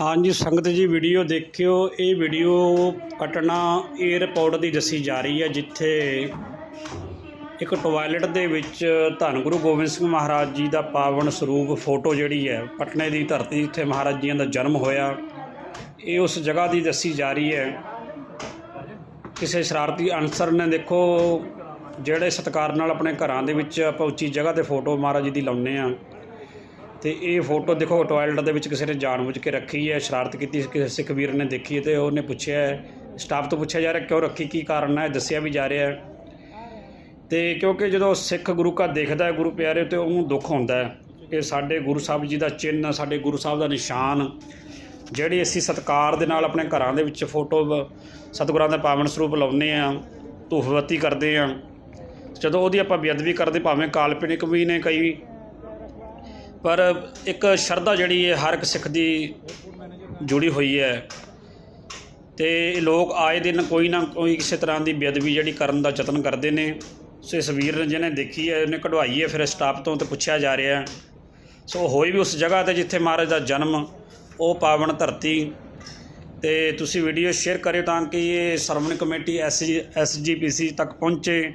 ਹਾਂਜੀ, ਸੰਗਤ ਜੀ ਵੀਡੀਓ ਦੇਖਿਓ। ਇਹ ਵੀਡੀਓ ਪਟਨਾ 에ਅਰਪੋਰਟ ਦੀ ਦੱਸੀ ਜਾ ਰਹੀ ਹੈ, ਜਿੱਥੇ ਇੱਕ ਟਾਇਲਟ ਦੇ ਵਿੱਚ ਧੰਨ ਗੁਰੂ ਗੋਬਿੰਦ ਸਿੰਘ ਮਹਾਰਾਜ ਜੀ ਦਾ ਪਾਵਨ ਸਰੂਪ ਫੋਟੋ ਜਿਹੜੀ ਹੈ, ਪਟਨੇ ਦੀ ਧਰਤੀ ਜਿੱਥੇ ਮਹਾਰਾਜ ਜੀਆਂ ਦਾ ਜਨਮ ਹੋਇਆ। ਇਹ ਉਸ ਜਗ੍ਹਾ ਦੀ ਦੱਸੀ ਜਾ ਰਹੀ ਹੈ। ਕਿਸੇ ਸ਼ਰਾਰਤੀ ਅਨਸਰ ਨੇ ਦੇਖੋ, ਜਿਹੜੇ ਸਤਿਕਾਰ ਨਾਲ ਆਪਣੇ ਘਰਾਂ ਦੇ ਵਿੱਚ ਆਪਾਂ ਉੱਚੀ ਜਗ੍ਹਾ ਤੇ ਫੋਟੋ ਮਹਾਰਾਜ ਜੀ ਦੀ ਲਾਉਂਦੇ ਆ ਤੇ ਇਹ ਫੋਟੋ ਦੇਖੋ, ਟਾਇਲਟ ਦੇ ਵਿੱਚ ਕਿਸੇ ਨੇ ਜਾਣਬੁੱਝ ਕੇ ਰੱਖੀ ਹੈ, ਸ਼ਰਾਰਤ ਕੀਤੀ ਕਿਸੇ ਸਿੱਖ ਵੀਰ ਨੇ ਦੇਖੀ ਤੇ ਉਹਨੇ ਪੁੱਛਿਆ, ਸਟਾਫ ਤੋਂ ਪੁੱਛਿਆ ਜਾ ਰਿਹਾ, ਕਿਉਂ ਰੱਖੀ, ਕੀ ਕਾਰਨ ਹੈ, ਦੱਸਿਆ ਵੀ ਜਾ ਰਿਹਾ ਹੈ। ਤੇ ਕਿਉਂਕਿ ਜਦੋਂ ਸਿੱਖ ਗੁਰੂ ਘਰ ਦੇਖਦਾ ਹੈ, ਗੁਰੂ ਪਿਆਰੇ, ਤੇ ਉਹਨੂੰ ਦੁੱਖ ਹੁੰਦਾ ਹੈ ਕਿ ਸਾਡੇ ਗੁਰੂ ਸਾਹਿਬ ਜੀ ਦਾ ਚਿੰਨ੍ਹ, ਸਾਡੇ ਗੁਰੂ ਸਾਹਿਬ ਦਾ ਨਿਸ਼ਾਨ, ਜਿਹੜੀ ਅਸੀਂ ਸਤਕਾਰ ਦੇ ਨਾਲ ਆਪਣੇ ਘਰਾਂ ਦੇ ਵਿੱਚ ਫੋਟੋ, ਸਤਿਗੁਰਾਂ ਦਾ ਪਾਵਨ ਸਰੂਪ ਲਾਉਂਦੇ ਆ ਧੂਫਵਤੀ ਕਰਦੇ ਆ ਜਦੋਂ ਉਹਦੀ ਆਪਾਂ ਬੇਅਦਬੀ ਕਰਦੇ, ਭਾਵੇਂ ਕਾਲਪਨਿਕ ਵੀ ਨੇ ਕਈ ਪਰ ਇੱਕ ਸ਼ਰਧਾ ਜਿਹੜੀ ਹੈ ਹਰ ਇੱਕ ਸਿੱਖ ਦੀ ਜੁੜੀ ਹੋਈ ਹੈ ਤੇ ਲੋਕ ਆਏ ਦਿਨ ਕੋਈ ਨਾ ਕੋਈ ਕਿਸੇ ਤਰ੍ਹਾਂ ਦੀ ਬੇਅਦਬੀ ਜਿਹੜੀ ਕਰਨ ਦਾ ਯਤਨ ਕਰਦੇ ਨੇ। ਸੋ ਇਸ ਵੀਰ ਨੇ ਜਿਹਨੇ ਦੇਖੀ ਹੈ, ਉਹਨੇ ਕਢਵਾਈ ਹੈ, ਫਿਰ ਸਟਾਫ ਤੋਂ ਤੇ ਪੁੱਛਿਆ ਜਾ ਰਿਹਾ ਸੋ ਹੋਈ ਵੀ ਉਸ ਜਗ੍ਹਾ ਤੇ ਜਿੱਥੇ ਮਹਾਰਾਜ ਦਾ ਜਨਮ, ਉਹ ਪਾਵਨ ਧਰਤੀ। ਤੇ ਤੁਸੀਂ ਵੀਡੀਓ ਸ਼ੇਅਰ ਕਰਿਓ ਤਾਂ ਕਿ ਇਹ ਸ਼੍ਰੋਮਣੀ ਕਮੇਟੀ ਐਸ ਐਸਜੀਪੀਸੀ ਤੱਕ ਪਹੁੰਚੇ।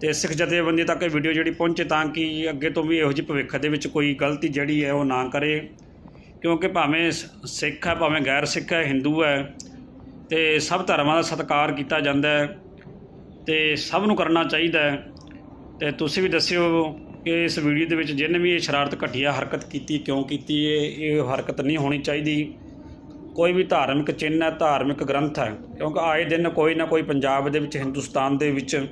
ਤੇ ਸਿੱਖ ਜਥੇਬੰਦੀ ਤੱਕ ਇਹ ਵੀਡੀਓ ਜਿਹੜੀ ਪਹੁੰਚੇ ਤਾਂ ਕਿ ਅੱਗੇ ਤੋਂ ਵੀ ਇਹੋ ਜਿਹੀ ਭਵਿੱਖ ਦੇ ਵਿੱਚ ਕੋਈ ਗਲਤੀ ਜਿਹੜੀ ਹੈ ਉਹ ਨਾ ਕਰੇ। ਕਿਉਂਕਿ ਭਾਵੇਂ ਸ- ਸਿੱਖ ਹੈ, ਭਾਵੇਂ ਗੈਰ ਸਿੱਖ ਹੈ, ਹਿੰਦੂ ਹੈ, ਤੇ ਸਭ ਧਰਮਾਂ ਦਾ ਸਤਿਕਾਰ ਕੀਤਾ ਜਾਂਦਾ ਹੈ ਤੇ ਸਭ ਨੂੰ ਕਰਨਾ ਚਾਹੀਦਾ ਹੈ। ਤੇ ਤੁਸੀਂ ਵੀ ਦੱਸਿਓ ਕਿ ਇਸ ਵੀਡੀਓ ਦੇ ਵਿੱਚ ਜਿਹਨੇ ਵੀ ਇਹ ਸ਼ਰਾਰਤ ਘਟੀਆ ਹਰਕਤ ਕੀਤੀ, ਕਿਉਂ ਕੀਤੀ ਹੈ ਇਹ ਹਰਕਤ ਨਹੀਂ ਹੋਣੀ ਚਾਹੀਦੀ। ਕੋਈ ਵੀ ਧਾਰਮਿਕ ਚਿੰਨ੍ਹ ਹੈ, ਧਾਰਮਿਕ ਗ੍ਰੰਥ ਹੈ, ਕਿਉਂਕਿ ਆਏ ਦਿਨ ਕੋਈ ਨਾ ਕੋਈ ਪੰਜਾਬ ਦੇ ਵਿੱਚ, ਹਿੰਦੁਸਤਾਨ ਦੇ ਵਿੱਚ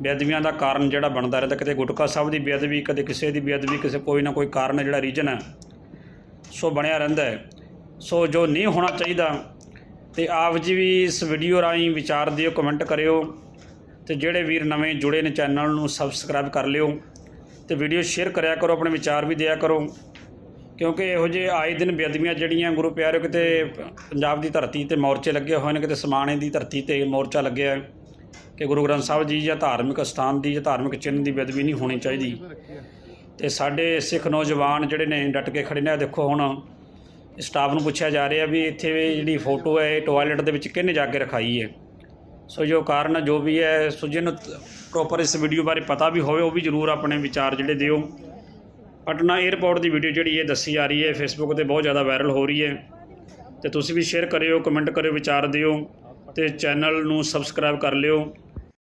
ਬੇਅਦਬੀਆਂ ਦਾ ਕਾਰਨ ਜਿਹੜਾ ਬਣਦਾ ਰਹਿੰਦਾ ਕਿਤੇ ਗੁਟਕਾ ਸਾਹਿਬ ਦੀ ਬੇਅਦਬੀ, ਕਦੇ ਕਿਸੇ ਦੀ ਬੇਅਦਬੀ, ਕਿਸੇ ਕੋਈ ਨਾ ਕੋਈ ਕਾਰਨ ਹੈ ਜਿਹੜਾ ਰੀਜਨ ਹੈ, ਸੋ ਬਣਿਆ ਰਹਿੰਦਾ ਹੈ। ਸੋ ਜੋ ਨਹੀਂ ਹੋਣਾ ਚਾਹੀਦਾ, ਤੇ ਆਪ ਜੀ ਵੀ ਇਸ ਵੀਡੀਓ ਰਾਹੀਂ ਵਿਚਾਰ ਦਿਓ ਕਮੈਂਟ ਕਰਿਓ, ਤੇ ਜਿਹੜੇ ਵੀਰ ਨਵੇਂ ਜੁੜੇ ਨੇ ਚੈਨਲ ਨੂੰ ਸਬਸਕ੍ਰਾਈਬ ਕਰ ਲਿਓ, ਤੇ ਵੀਡੀਓ ਸ਼ੇਅਰ ਕਰਿਆ ਕਰੋ, ਆਪਣੇ ਵਿਚਾਰ ਵੀ ਦਿਆ ਕਰੋ, ਕਿਉਂਕਿ ਇਹੋ ਜਿਹੇ ਆਏ ਦਿਨ ਬੇਅਦਬੀਆਂ ਜਿਹੜੀਆਂ ਗੁਰੂ ਪਿਆਰਿਓ ਕਿਤੇ ਪੰਜਾਬ ਦੀ ਧਰਤੀ ਤੇ ਮੋਰਚੇ ਲੱਗੇ ਹੋਏ ਨੇ, ਕਿਤੇ ਸਮਾਣੇ ਦੀ ਧਰਤੀ ਤੇ ਮੋਰਚਾ ਲੱਗਿਆ ਹੈ। ਕਿ ਗੁਰੂ ਗ੍ਰੰਥ ਸਾਹਿਬ ਜੀ ਜਾਂ ਧਾਰਮਿਕ ਸਥਾਨ ਦੀ ਜਾਂ ਧਾਰਮਿਕ ਚਿੰਨ੍ਹ ਦੀ ਬੇਅਦਬੀ ਨਹੀਂ ਹੋਣੀ ਚਾਹੀਦੀ। ਤੇ ਸਾਡੇ ਸਿੱਖ ਨੌਜਵਾਨ ਜਿਹੜੇ ਨੇ ਡਟ ਕੇ ਖੜੇ ਨੇ ਦੇਖੋ ਹੁਣ ਸਟਾਫ ਨੂੰ ਪੁੱਛਿਆ ਜਾ ਰਿਹਾ ਵੀ ਇੱਥੇ ਜਿਹੜੀ ਫੋਟੋ ਹੈ, ਇਹ ਟਾਇਲਟ ਦੇ ਵਿੱਚ ਕਿਹਨੇ ਜਾ ਕੇ ਰਖਾਈ ਹੈ? ਸੋ ਜੋ ਕਾਰਨ ਜੋ ਵੀ ਹੈ ਸੋ ਜਿਹਨੂੰ ਪ੍ਰੋਪਰ ਇਸ ਵੀਡੀਓ ਬਾਰੇ ਪਤਾ ਵੀ ਹੋਵੇ, ਉਹ ਵੀ ਜ਼ਰੂਰ ਆਪਣੇ ਵਿਚਾਰ ਜਿਹੜੇ ਦਿਓ। ਪਟਨਾ 에ਅਰਪੋਰਟ ਦੀ ਵੀਡੀਓ ਜਿਹੜੀ ਇਹ ਦੱਸੀ ਜਾ ਰਹੀ ਹੈ ਫੇਸਬੁੱਕ ਤੇ ਬਹੁਤ ਜ਼ਿਆਦਾ ਵਾਇਰਲ ਹੋ ਰਹੀ ਹੈ। ਤੇ ਤੁਸੀਂ ਵੀ ਸ਼ੇਅਰ ਕਰਿਓ ਕਮੈਂਟ ਕਰਿਓ, ਵਿਚਾਰ ਦਿਓ। ਤੇ ਚੈਨਲ ਨੂੰ ਸਬਸਕ੍ਰਾਈਬ ਕਰ ਲਿਓ।